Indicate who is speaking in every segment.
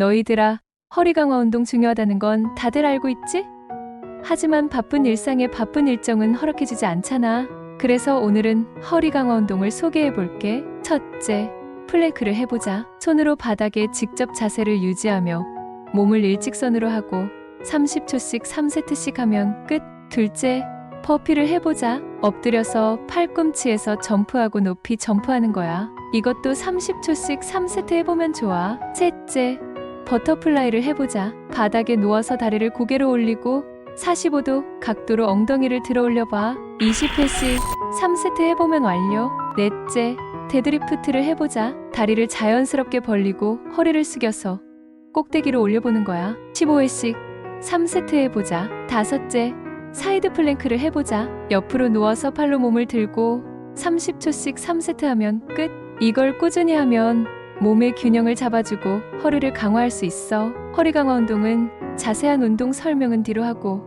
Speaker 1: 너희들아, 허리 강화 운동 중요하다는 건 다들 알고 있지? 하지만 바쁜 일상에 바쁜 일정은 허락해주지 않잖아. 그래서 오늘은 허리 강화 운동을 소개해 볼게. 첫째, 플랭크를 해보자. 손으로 바닥에 직접 자세를 유지하며 몸을 일직선으로 하고 30초씩 3세트씩 하면 끝. 둘째, 버피를 해보자. 엎드려서 팔꿈치에서 점프하고 높이 점프하는 거야. 이것도 30초씩 3세트 해보면 좋아. 셋째, 버터플라이를 해보자. 바닥에 누워서 다리를 고개로 올리고 45도 각도로 엉덩이를 들어 올려봐. 20회씩 3세트 해보면 완료. 넷째, 데드리프트를 해보자. 다리를 자연스럽게 벌리고 허리를 숙여서 꼭대기로 올려보는 거야. 15회씩 3세트 해보자. 다섯째, 사이드 플랭크를 해보자. 옆으로 누워서 팔로 몸을 들고 30초씩 3세트 하면 끝. 이걸 꾸준히 하면 몸의 균형을 잡아주고 허리를 강화할 수 있어. 허리 강화 운동은 자세한 운동 설명은 뒤로 하고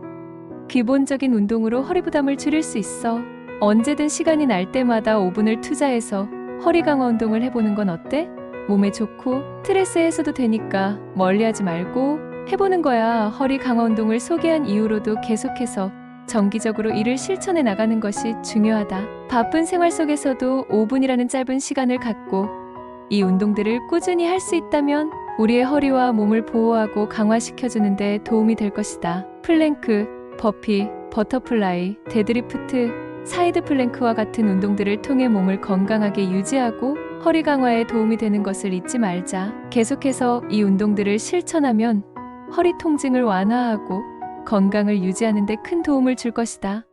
Speaker 1: 기본적인 운동으로 허리 부담을 줄일 수 있어. 언제든 시간이 날 때마다 5분을 투자해서 허리 강화 운동을 해보는 건 어때? 몸에 좋고 스트레스 해소도 되니까 멀리하지 말고 해보는 거야. 허리 강화 운동을 소개한 이후로도 계속해서 정기적으로 이를 실천해 나가는 것이 중요하다. 바쁜 생활 속에서도 5분이라는 짧은 시간을 갖고 이 운동들을 꾸준히 할 수 있다면 우리의 허리와 몸을 보호하고 강화시켜주는데 도움이 될 것이다. 플랭크, 버피, 버터플라이, 데드리프트, 사이드 플랭크와 같은 운동들을 통해 몸을 건강하게 유지하고 허리 강화에 도움이 되는 것을 잊지 말자. 계속해서 이 운동들을 실천하면 허리 통증을 완화하고 건강을 유지하는 데 큰 도움을 줄 것이다.